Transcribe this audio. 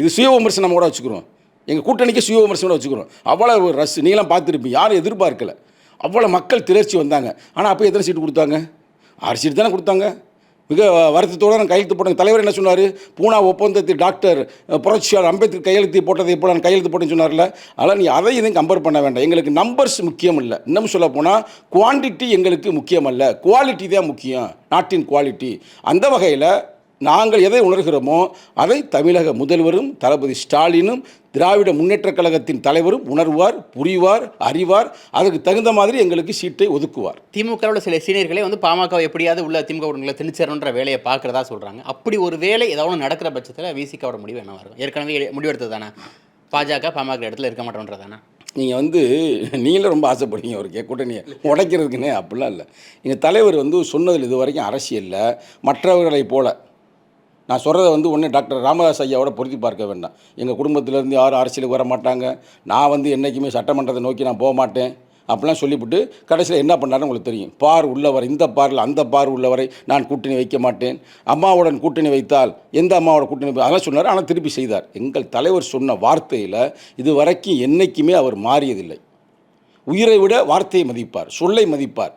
இது சுய விமர்சனம் கூட வச்சுக்கிறோம். எங்கள் கூட்டணிக்கு சுய விமர்சனம் வச்சுக்கிறோம். அவ்வளோ ரஸ் நீங்களாம் பார்த்துருப்பீங்க. யாரும் எதிர்பார்க்கல. அவ்வளோ மக்கள் திரட்சி வந்தாங்க. ஆனால் அப்போ எத்தனை சீட்டு கொடுத்தாங்க? ஆறு சீட்டு தானே கொடுத்தாங்க. மிக வருத்தத்தோடு நான் கையெழுத்து போட்டேன். தலைவர் என்ன சொன்னார்? பூனா ஒப்பந்தத்தில் டாக்டர் புரட்சியாளர் அம்பேத்கர் கையெழுத்து போட்டதை போல நான் கையெழுத்து போட்டேன்னு சொன்னார்ல. அதனால் நீ அதை இதையும் கம்பேர் பண்ண வேண்டாம். எங்களுக்கு நம்பர்ஸ் முக்கியம் இல்லை. இன்னும் சொல்ல போனால் குவான்டிட்டி எங்களுக்கு முக்கியம் அல்ல. குவாலிட்டி தான் முக்கியம். நாட்டின் குவாலிட்டி அந்த வகையில் நாங்கள் எதை உணர்கிறோமோ அதை தமிழக முதல்வரும் தளபதி ஸ்டாலினும் திராவிட முன்னேற்றக் கழகத்தின் தலைவரும் உணர்வார் புரிவார் அறிவார். அதுக்கு தகுந்த மாதிரி எங்களுக்கு சீட்டை ஒதுக்குவார். திமுகவோட சில சீனியர்களே வந்து பாமக எப்படியாவது உள்ள திமுக உடன்களை திணிச்சிடணுன்ற வேலையை பார்க்குறதா சொல்கிறாங்க அப்படி ஒரு வேலை ஏதாவது நடக்கிற பட்சத்தில் விசிகாவோட முடிவு என்னவா இருக்கும்? ஏற்கனவே முடிவெடுத்தது தானே? பாஜக பாமக இடத்துல இருக்க மாட்டோன்றதானே? நீங்கள் வந்து நீங்களும் ரொம்ப ஆசைப்படுறீங்க அவருக்கு கூட்டணியை உடைக்கிறதுக்குன்னே அப்படிலாம் இல்லை. எங்கள் தலைவர் வந்து சொன்னதில் இது வரைக்கும் அரசியலில் மற்றவர்களைப் போல நான் சொல்கிறத வந்து ஒன்று டாக்டர் ராமதாஸ் ஐயாவோட பொருத்தி பார்க்க வேண்டாம். எங்கள் குடும்பத்திலேருந்து யாரும் அரசியலுக்கு வர மாட்டாங்க. நான் வந்து என்றைக்குமே சட்டமன்றத்தை நோக்கி நான் போக மாட்டேன். அப்படிலாம் சொல்லிவிட்டு கடைசியில் என்ன பண்ணாருன்னு உங்களுக்கு தெரியும். பார் உள்ளவரை இந்த பாரில் அந்த பார் உள்ளவரை நான் கூட்டணி வைக்க மாட்டேன். அம்மாவுடன் கூட்டணி வைத்தால் எந்த அம்மாவோட கூட்டணி அதெல்லாம் சொன்னார். ஆனால் திருப்பி செய்தார். எங்கள் தலைவர் சொன்ன வார்த்தையில் இது வரைக்கும் என்றைக்குமே அவர் மாறியதில்லை. உயிரை விட வார்த்தையை மதிப்பார். சொல்லை மதிப்பார்.